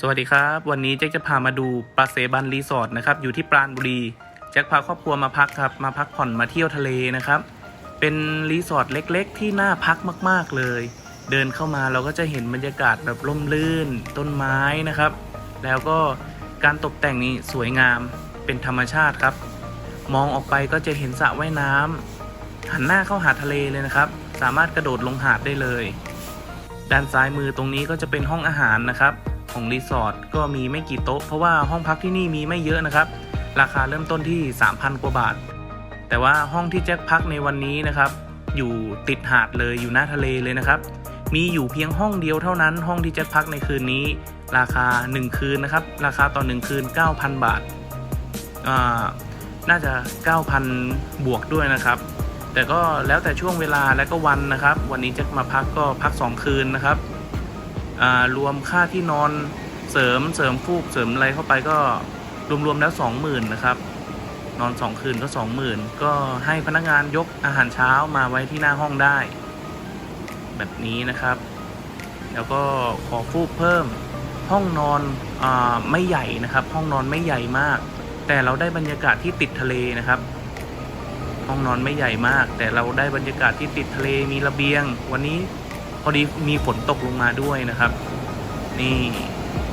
สวัสดีครับ วันนี้แจ็คจะพามาดูปลาเซบันรีสอร์ทนะครับอยู่ที่ปราณบุรีแจ็คพาครอบครัวมาพักครับมาพักผ่อนมาเที่ยวทะเลนะครับ เป็นรีสอร์ทเล็กๆ ที่น่าพักมากๆเลย เดินเข้ามาเราก็จะเห็นบรรยากาศแบบร่มรื่น ต้นไม้นะครับ แล้วก็การตกแต่งนี้สวยงามเป็นธรรมชาติครับ มองออกไปก็จะเห็นสระว่ายน้ำหันหน้าเข้าหาทะเลเลยนะครับ สามารถกระโดดลงหาดได้เลย ด้านซ้ายมือตรงนี้ก็จะเป็นห้องอาหารนะครับ ของรีสอร์ทก็มีไม่กี่โต๊ะ เพราะว่าห้องพักที่นี่มีไม่เยอะนะครับ ราคาเริ่มต้นที่ 3,000 กว่าบาท แต่ว่าห้องที่แจ็คพักในวันนี้นะครับ อยู่ติดหาดเลยอยู่หน้าทะเลเลยนะครับ มีอยู่เพียงห้องเดียวเท่านั้น ห้องที่แจ็คพักในคืนนี้ ราคา 1 คืนนะครับ ราคาต่อ 1 คืน 9,000 บาทอ่าน่าจะ 9,000 บวกด้วยนะครับ แต่ก็แล้วแต่ช่วงเวลาและก็วันนะครับ วันนี้แจ็คมาพักก็พัก 2 คืนนะครับ รวมค่าที่นอนเสริมเสริมฟูกเสริมอะไรเข้าไปก็รวมๆแล้วสองหมื่นนะครับ นอนสองคืนก็สองหมื่นก็ให้พนักงานยกอาหารเช้ามาไว้ที่หน้าห้องได้ แบบนี้นะครับ แล้วก็ขอฟูกเพิ่มห้องนอนอไม่ใหญ่นะครับ ห้องนอนไม่ใหญ่มาก แต่เราได้บรรยากาศที่ติดทะเลนะครับ ห้องนอนไม่ใหญ่มาก แต่เราได้บรรยากาศที่ติดทะเลมีระเบียง วันนี้ พอดีมีฝนตกลงมาด้วยนะครับ นี่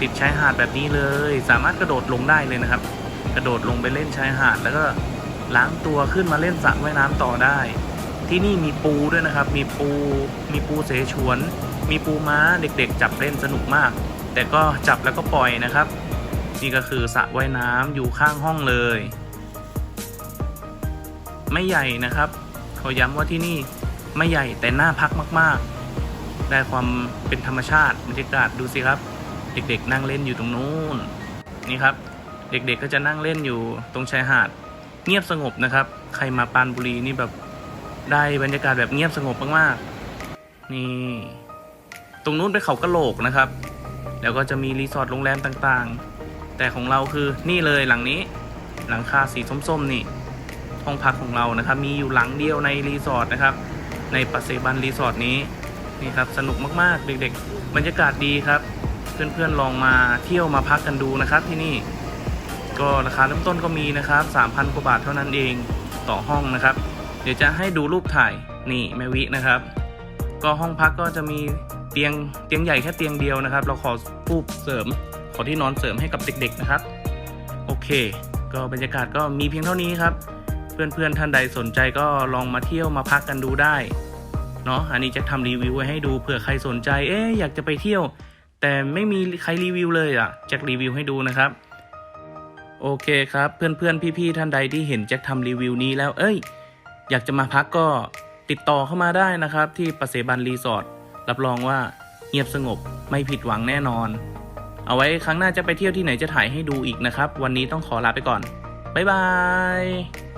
ติดชายหาดแบบนี้เลย สามารถกระโดดลงได้เลยนะครับ กระโดดลงไปเล่นชายหาด แล้วก็ล้างตัวขึ้นมาเล่นสระว่ายน้ำต่อได้ ที่นี่มีปูด้วยนะครับ มีปูมีปูเสฉวน มีปูม้าเด็กๆ จับเล่นสนุกมาก แต่ก็จับแล้วก็ปล่อยนะครับ นี่ก็คือสระว่ายน้ำอยู่ข้างห้องเลย ไม่ใหญ่นะครับเขอย้ำว่าที่นี่ไม่ใหญ่แต่น่าพักมากๆ ได้ความเป็นธรรมชาติบรรยากาศดูสิครับ เด็กๆ นั่งเล่นอยู่ตรงนู้นนี่ครับ เด็กๆก็จะนั่งเล่นอยู่ตรงชายหาด เงียบสงบนะครับ ใครมาปานบุรีนี่แบบได้บรรยากาศแบบเงียบสงบมากๆนี่ตรงนู้นเป็นเขากระโหลกนะครับ แล้วก็จะมีรีสอร์ทโรงแรมต่างๆ แต่ของเราคือนี่เลยหลังนี้ หลังคาสีส้มๆนี่ห้องพักของเรานะครับ มีอยู่หลังเดียวในรีสอร์ทนะครับ ในปัสเซบันรีสอร์ทนี้ นี่ครับสนุกมากๆ เด็กๆ บรรยากาศดีครับ เพื่อนๆลองมาเที่ยวมาพักกันดูนะครับที่นี่ ก็ราคาเริ่มต้นก็มีนะครับ 3,000กว่าบาทเท่านั้นเองต่อห้องนะครับ เดี๋ยวจะให้ดูรูปถ่ายนี่แมวินะครับ ก็ห้องพักก็จะมีเตียงเตียงใหญ่แค่เตียงเดียวนะครับ เราขอฟูกเสริม ขอที่นอนเสริมให้กับเด็กๆนะครับ โอเค ก็บรรยากาศก็มีเพียงเท่านี้ครับ เพื่อนๆท่านใดสนใจก็ลองมาเที่ยวมาพักกันดูได้ เนาะอันนี้จะทำรีวิวไว้ให้ดูเผื่อใครสนใจ เอ๊อยากจะไปเที่ยว แต่ไม่มีใครรีวิวเลยอะแจ็ครีวิวให้ดูนะครับ โอเคครับเพื่อนๆพี่ๆท่านใดที่เห็นแจ็คทำรีวิวนี้แล้ว เอ้ย อยากจะมาพักก็ติดต่อเข้ามาได้นะครับ ที่ปะเสบันรีสอร์ทรับรองว่าเงียบสงบไม่ผิดหวังแน่นอน เอาไว้ครั้งหน้าจะไปเที่ยวที่ไหนจะถ่ายให้ดูอีกนะครับ วันนี้ต้องขอลาไปก่อนบ๊ายบาย